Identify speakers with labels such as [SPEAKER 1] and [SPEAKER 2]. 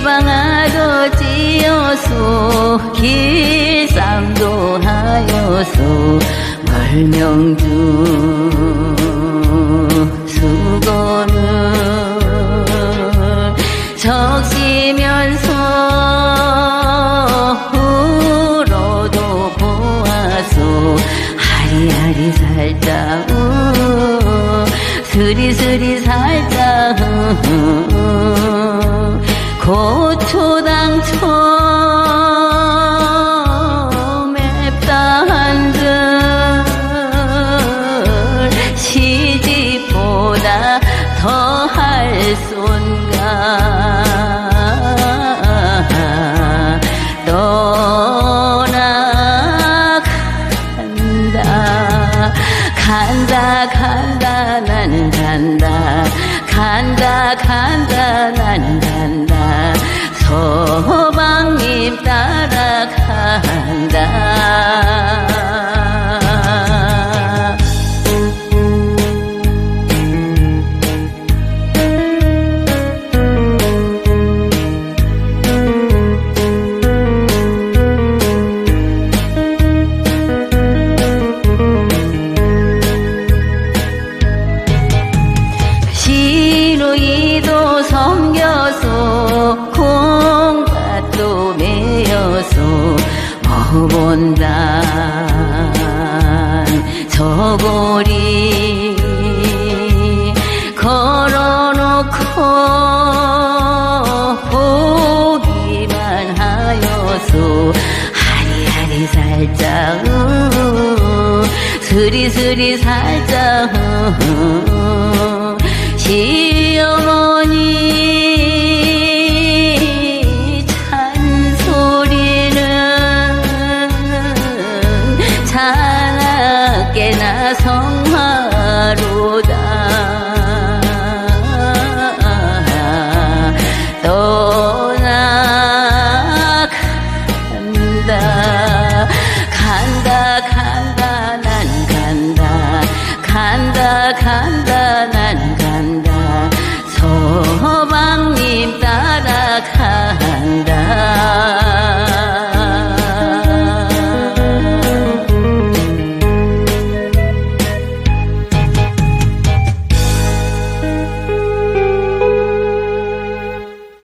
[SPEAKER 1] 밀방아도 찌어서 길쌈도 하여서 멀명주 수건을 적시면서 울어도 보아서 하리하리 살짝 우 스리스리 살짝 우 고초당 더할 손가? 떠나간다. 간다 간다 나는 간다. 간다 간다 나는 간다 본다. 저고리 걸어놓고 보기만 하여서 하리하리 살짝 우, 스리스리 살짝 우, 시어머